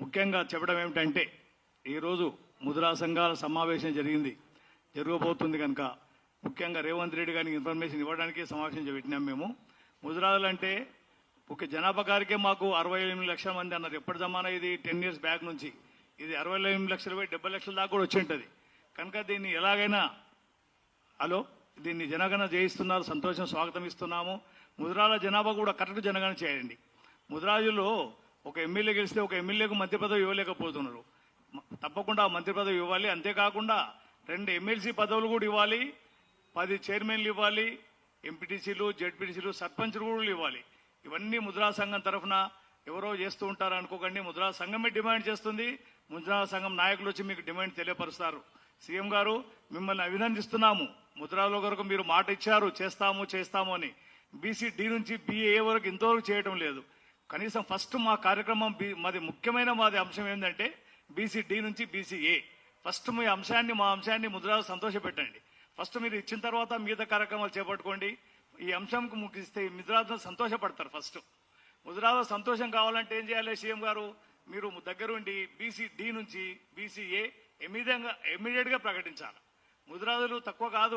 ముఖ్యంగా చెప్పడం ఏమిటంటే ఈరోజు ముద్రా సంఘాల సమావేశం జరిగింది. జరగబోతుంది కనుక ముఖ్యంగా రేవంత్ రెడ్డి గారికి ఇన్ఫర్మేషన్ ఇవ్వడానికి సమావేశం పెట్టినాం మేము. ముద్రాలు అంటే ఒక జనాభా గారికే మాకు అరవై ఎనిమిది లక్షల మంది అన్నారు. ఎప్పటి జమానా ఇది? టెన్ ఇయర్స్ బ్యాక్ నుంచి. ఇది అరవై ఎనిమిది లక్షల పోయి డెబ్బై లక్షల దాకా కూడా వచ్చి ఉంటుంది. కనుక దీన్ని ఎలాగైనా హలో దీన్ని జనగణన జయిస్తున్నారు. సంతోషం స్వాగతం ఇస్తున్నాము. ముద్రాల జనాభా కూడా కరెక్ట్ జనగణన చేయండి. ముద్రాజులో ఒక ఎమ్మెల్యే గెలిస్తే ఒక ఎమ్మెల్యేకు మంత్రి పదవి ఇవ్వలేకపోతున్నారు. తప్పకుండా మంత్రి పదవి ఇవ్వాలి. అంతేకాకుండా రెండు ఎమ్మెల్సీ పదవులు కూడా ఇవ్వాలి. పది చైర్మన్లు ఇవ్వాలి. ఎంపీటీసీలు జెడ్పీటీసీలు సర్పంచ్లు కూడా ఇవ్వాలి. ఇవన్నీ ముద్రా సంఘం తరఫున ఎవరో చేస్తూ ఉంటారు అనుకోకండి. ముద్రా సంఘమే డిమాండ్ చేస్తుంది. ముద్రా సంఘం నాయకులు వచ్చి మీకు డిమాండ్ తెలియపరుస్తారు. సీఎం గారు మిమ్మల్ని అభినందిస్తున్నాము. ముద్రాలో వరకు మీరు మాట ఇచ్చారు చేస్తాము చేస్తాము అని. బీసీ డి నుంచి బీఏ వరకు ఇంతవరకు చేయటం లేదు. కనీసం ఫస్ట్ మా కార్యక్రమం బి- మాది ముఖ్యమైన మాది అంశం ఏంటంటే బీసీ డి నుంచి బీసీఏ ఫస్ట్ మీ అంశాన్ని మా అంశాన్ని ముద్రాలు సంతోషపెట్టండి. ఫస్ట్ మీరు ఇచ్చిన తర్వాత మిగతా కార్యక్రమాలు చేపట్టుకోండి. ఈ అంశంకు ముగిస్తే ముద్రాజు సంతోషపడతారు ఫస్ట్ ముద్రాజు సంతోషం కావాలంటే ఏం చేయాలి సీఎం గారు? మీరు దగ్గరుండి బీసీ డి నుంచి బీసీఏ ఇమీడియట్గా ఇమీడియట్ ప్రకటించాలి. ముద్రాజులు తక్కువ కాదు.